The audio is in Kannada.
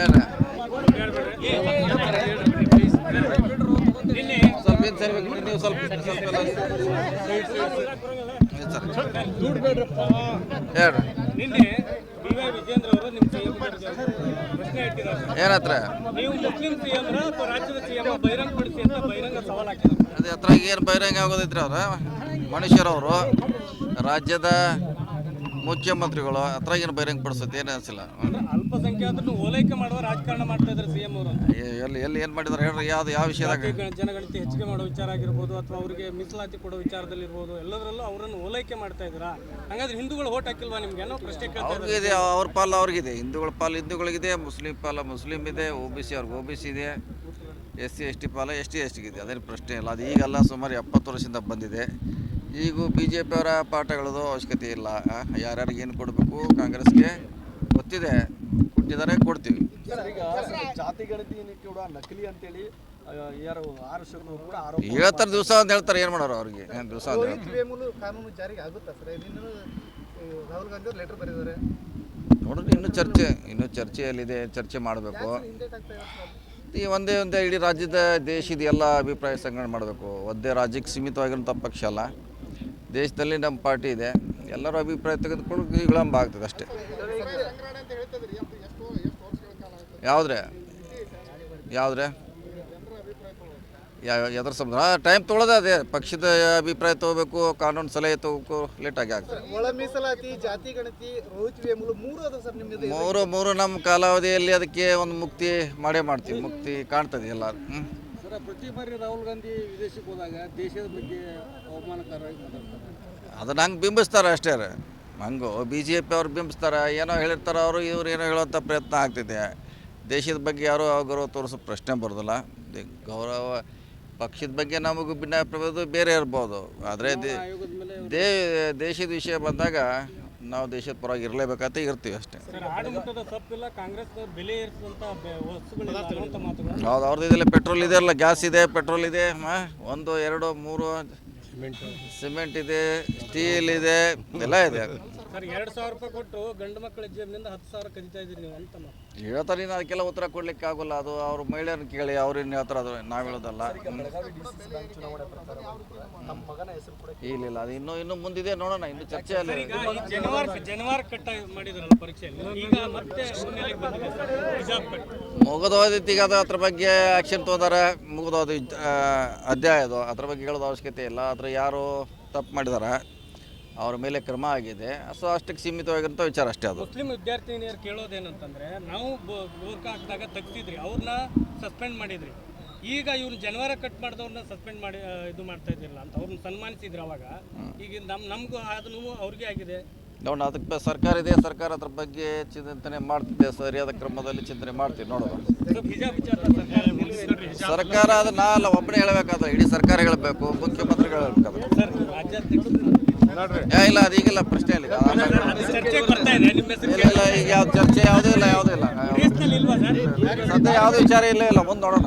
ಏನ ಸ್ವಲ್ಪ ಸರ್ಬೇಕು ನೀವು ಸ್ವಲ್ಪ ಸ್ವಲ್ಪ. ಹೇಳ್ರಿ ನಿನ್ನೆ ವಿಜೇಂದ್ರ ಅವರು ನಿಮ್ಮ ಸಿಎಂ ಪ್ರಶ್ನೆ ಇಟ್ಟಿದ್ದಾರೆ ಏನತ್ರ ನೀವು ಮುಸ್ಲಿಂ ಸಿಎಂ ಅಥವಾ ರಾಜ್ಯದ ಸಿಎಂ ಬಹಿರಂಗಪಡಿಸಿ ಅಂತ ಬಹಿರಂಗ ಸವಾಲ್ ಹಾಕಿದ್ದಾರೆ ಅದೇ ಹತ್ರ ಏನು ಬಹಿರಂಗ ಆಗೋದೈತ್ರಿ ಅವ್ರ? ಮನುಷ್ಯರವರು ರಾಜ್ಯದ ಮುಖ್ಯಮಂತ್ರಿಗಳು ಹತ್ರ ಏನು ಬಹಿರಂಗ ಪಡಿಸುತ್ತೆ ಏನು ಅನಿಸಿಲ್ಲ. ಅಲ್ಪಸಂಖ್ಯಾತರನ್ನು ಓಲೈಕೆ ಮಾಡುವ ರಾಜಕಾರಣ ಮಾಡ್ತಾ ಇದ್ದಾರೆ ಸಿಎಂ ಅವರು. ಎಲ್ಲಿ ಎಲ್ಲಿ ಏನು ಮಾಡಿದಾರೆ ಹೇಳ್ರಿ ಯಾವ್ದು ಯಾವ ವಿಷಯದಾಗ? ಜನಗಣತಿ ಹೆಚ್ಚಿಗೆ ಮಾಡೋ ವಿಚಾರ ಆಗಿರ್ಬೋದು ಅಥವಾ ಅವರಿಗೆ ಮೀಸಲಾತಿ ಕೊಡೋ ವಿಚಾರದಲ್ಲಿರ್ಬೋದು ಎಲ್ಲದರಲ್ಲೂ ಅವರನ್ನು ಓಲೈಕೆ ಮಾಡ್ತಾ ಇದ್ದೀರಾ? ಹಂಗಾದ್ರೆ ಹಿಂದೂಗಳು ಓಟ್ ಹಾಕಿಲ್ವಾ ನಿಮ್ಗೆ? ಏನೋ ಪ್ರಶ್ನೆ ಅವ್ರಿಗಿದೆ ಅವ್ರ ಪಾಲು ಅವ್ರಿಗಿದೆ. ಹಿಂದೂಗಳ ಪಾಲು ಹಿಂದೂಗಳಿಗಿದೆ ಮುಸ್ಲಿಂ ಪಾಲ ಮುಸ್ಲಿಂ ಇದೆ ಒ ಬಿ ಸಿ ಅವ್ರಿಗೆ ಒ ಬಿ ಸಿ ಇದೆ ಎಸ್ ಸಿ ಎಸ್ ಟಿ ಪಾಲ ಎಸ್ ಟಿ ಎಸ್ ಟಿಗಿದೆ ಅದೇನು ಪ್ರಶ್ನೆ ಇಲ್ಲ. ಅದು ಈಗೆಲ್ಲ ಸುಮಾರು ಎಪ್ಪತ್ತು ವರ್ಷದಿಂದ ಬಂದಿದೆ. ಈಗ ಬಿ ಜೆ ಪಿಯವರ ಪಾಠಗಳದು ಅವಶ್ಯಕತೆ ಇಲ್ಲ ಯಾರ್ಯಾರಿಗೆ ಏನು ಕೊಡಬೇಕು ಕಾಂಗ್ರೆಸ್ಗೆ ಗೊತ್ತಿದೆ. ಕೊಟ್ಟಿದ್ದಾರೆ ಕೊಡ್ತೀವಿ. ಜಾತಿ ನಕಲಿ ಅಂತೇಳಿ ಹೇಳ್ತಾರೆ ದಿವಸ ಅಂತ ಹೇಳ್ತಾರೆ, ಏನು ಮಾಡೋರು ಅವ್ರಿಗೆ? ಏನು ದಿವಸ ಅಂತ ಜಾರಿಗೆ ಆಗುತ್ತಾ ನೋಡ್ರಿ, ಇನ್ನೂ ಚರ್ಚೆ, ಇನ್ನೂ ಚರ್ಚೆಯಲ್ಲಿದೆ, ಚರ್ಚೆ ಮಾಡಬೇಕು. ಈ ಒಂದೇ ಒಂದೇ ಇಡೀ ರಾಜ್ಯದ ದೇಶದ ಎಲ್ಲ ಅಭಿಪ್ರಾಯ ಸಂಗ್ರಹಣೆ ಮಾಡಬೇಕು. ಒಂದೇ ರಾಜ್ಯಕ್ಕೆ ಸೀಮಿತವಾಗಿರೋಂಥ ಪಕ್ಷ ಅಲ್ಲ. ದೇಶದಲ್ಲಿ ನಮ್ಮ ಪಾರ್ಟಿ ಇದೆ. ಎಲ್ಲರೂ ಅಭಿಪ್ರಾಯ ತೆಗೆದುಕೊಂಡು ವಿಳಂಬ ಆಗ್ತದೆ ಅಷ್ಟೇ. ಯಾವುದ್ರೆ? ಯಾವುದ್ರೆ? ಯಾವ ಎದ್ರ ಸಂಬಂಧ ಟೈಮ್ ತೊಗೊಳೋದೇ ಅದೇ. ಪಕ್ಷದ ಅಭಿಪ್ರಾಯ ತಗೋಬೇಕು ಕಾನೂನು ಸಲಹೆ ತಗೋಬೇಕು ಲೇಟಾಗಿ ಆಗ್ತದೆ. ಮೂರು ಮೂರು ನಮ್ಮ ಕಾಲಾವಧಿಯಲ್ಲಿ ಅದಕ್ಕೆ ಒಂದು ಮುಕ್ತಿ ಮಾಡೇ ಮಾಡ್ತೀವಿ. ಮುಕ್ತಿ ಕಾಣ್ತದೆ ಎಲ್ಲ ಹ್ಞೂ ಸರ್ ಪ್ರತಿ ಬಾರಿ ರಾಹುಲ್ ಗಾಂಧಿ ವಿದೇಶಕ್ಕೆ ಹೋದಾಗ ದೇಶದ ಬಗ್ಗೆ ಅವಮಾನಕರವಾಗಿ ಮಾತಾಡ್ತಾರೆ. ಅದನ್ನ ಹಂಗೆ ಬಿಂಬಿಸ್ತಾರೆ ಅಷ್ಟೇ ರೀ. ಹಂಗು ಬಿ ಜೆ ಪಿ ಅವ್ರು ಬಿಂಬಿಸ್ತಾರೆ ಏನೋ ಹೇಳಿರ್ತಾರೆ ಅವರು ಇವ್ರು ಏನೋ ಹೇಳೋಂಥ ಪ್ರಯತ್ನ ಆಗ್ತಿದೆ. ದೇಶದ ಬಗ್ಗೆ ಯಾರು ಗೌರವ ತೋರಿಸೋ ಪ್ರಶ್ನೆ ಬರೋದಿಲ್ಲ. ಗೌರವ ಪಕ್ಷದ ಬಗ್ಗೆ ನಮಗೂ ಭಿನ್ನಾಭಿಪ್ರಾಯದು ಬೇರೆ ಇರ್ಬೋದು. ಆದರೆ ದೇ ದೇಶದ ವಿಷಯ ಬಂದಾಗ ನಾವು ದೇಶದ ಪರವಾಗಿ ಇರಲೇಬೇಕಂತ ಇರ್ತೀವಿ ಅಷ್ಟೇ. ಸರ್ ಆಡಳಿತದ ತಪ್ಪಿಲ್ಲ ಕಾಂಗ್ರೆಸ್ ಬೆಲೆ ಏರಿಸುವಂತ ಬೆ- ಮಾತುಗಳು ಹೌದು ಅವ್ರದ್ದು ಇದೆಲ್ಲ ಪೆಟ್ರೋಲ್ ಇದೆ ಅಲ್ಲ ಗ್ಯಾಸ್ ಇದೆ ಪೆಟ್ರೋಲ್ ಇದೆ ಮ, ಒಂದು ಎರಡು ಮೂರು ಸಿಮೆಂಟ್ ಇದೆ ಸ್ಟೀಲ್ ಇದೆ ಎಲ್ಲ ಇದೆ. ಎರಡು ಸಾವಿರ ರೂಪಾಯಿ ಕೊಟ್ಟು ಗಂಡು ಮಕ್ಕಳ ಜೇಬಿನಿಂದ ಹತ್ತು ಸಾವಿರ ಕದಿತಾ ಇದ್ದೀರಿ ನೀವು ಅಂತ. ಹೇಳ್ತಾರೆ ಇನ್ನು ಅದಕ್ಕೆಲ್ಲ ಉತ್ತರ ಕೊಡ್ಲಿಕ್ಕೆ ಆಗೋಲ್ಲ. ಅದು ಅವ್ರ ಮಹಿಳೆಯರನ್ನ ಕೇಳಿ ಅವ್ರು ಇನ್ನು ಹೇಳ್ತಾರೆ ಅದು ನಾವು ಹೇಳೋದಲ್ಲ. ಇಲ್ಲ ಇಲ್ಲ ಅದು ಇನ್ನೂ ಇನ್ನೂ ಮುಂದಿದೆ ನೋಡೋಣ. ಇನ್ನು ಚರ್ಚೆ ಅಲ್ಲ ಜನವಾರ ಜನವಾರ ಕಟ್ಟ ಮಾಡಿದ್ರಲ್ಲ ಪರೀಕ್ಷೆಯಲ್ಲಿ. ಹಿಜಾಬ್ ಈಗ ಅದು ಅದ್ರ ಬಗ್ಗೆ ಆಕ್ಷನ್ ತೊಗೊಂಡಾರೆ ಮುಗಿದೋದು ಅಧ್ಯಾಯ ಅದು. ಅದ್ರ ಬಗ್ಗೆ ಹೇಳೋದು ಅವಶ್ಯಕತೆ ಇಲ್ಲ. ಅದ್ರ ಯಾರು ತಪ್ಪು ಮಾಡಿದಾರೆ? ಅವ್ರ ಮೇಲೆ ಕ್ರಮ ಆಗಿದೆ. ಸೊ ಅಷ್ಟಕ್ಕೆ ಸೀಮಿತವಾಗಿರೋಂಥ ವಿಚಾರ ಅಷ್ಟೇ ಅದು. ಮುಸ್ಲಿಂ ವಿದ್ಯಾರ್ಥಿನಿಯರು ಕೇಳೋದೇನಂತಂದ್ರೆ ನಾವು ಬೋರ್ಕ ಹಾಕಿದಾಗ ತೆಗ್ತಿದ್ರಿ ಅವ್ರನ್ನ ಸಸ್ಪೆಂಡ್ ಮಾಡಿದ್ರಿ. ಈಗ ಇವ್ರು ಜನವರ ಕಟ್ ಮಾಡಿದವ್ರನ್ನ ಸಸ್ಪೆಂಡ್ ಮಾಡಿ ಇದು ಮಾಡ್ತಾ ಇದ್ದಿರಲ್ಲ ಅಂತ ಅವ್ರನ್ನ ಸನ್ಮಾನಿಸಿದ್ರು ಅವಾಗ. ಈಗ ನಮ್ ನಮಗೂ ಅದು ನೋವು ಅವ್ರಿಗೆ ಆಗಿದೆ. ನೋಡೋಣ ಅದಕ್ಕೆ ಸರ್ಕಾರ ಇದೆ ಸರ್ಕಾರ ಅದ್ರ ಬಗ್ಗೆ ಚಿಂತನೆ ಮಾಡ್ತಿದೆ ಸರಿಯಾದ ಕ್ರಮದಲ್ಲಿ ಚಿಂತನೆ ಮಾಡ್ತೀವಿ ನೋಡೋಣ. ಸರ್ಕಾರ ಅದನ್ನ ಸರ್ಕಾರ ಅದು ನಾ ಅಲ್ಲ ಒಬ್ಬನೇ ಹೇಳಬೇಕಾದ್ರೆ ಇಡೀ ಸರ್ಕಾರ ಹೇಳಬೇಕು ಮುಖ್ಯಮಂತ್ರಿಗಳು ಹೇಳ್ಬೇಕಾದ್ರೆ. ಏ ಇಲ್ಲ ಅದು ಈಗಿಲ್ಲ ಪ್ರಶ್ನೆ ಇಲ್ಲ. ಇದು ಆಮೇಲೆ- ಬರ್ತಾ ಇದೆ ನಿಮ್ಮ ಹೆಸರು ಇಲ್ಲ ಇಲ್ಲ ಈಗ ಯಾವ್ದು ಚರ್ಚೆ ಯಾವುದೂ ಇಲ್ಲ ಯಾವುದೂ ಇಲ್ಲ. ಇಲ್ವಾ ಸರ್? ಸದ್ಯ ಯಾವುದೂ ವಿಚಾರ ಇಲ್ಲ ಇಲ್ಲ ಮುಂದೆ ನೋಡೋಣ.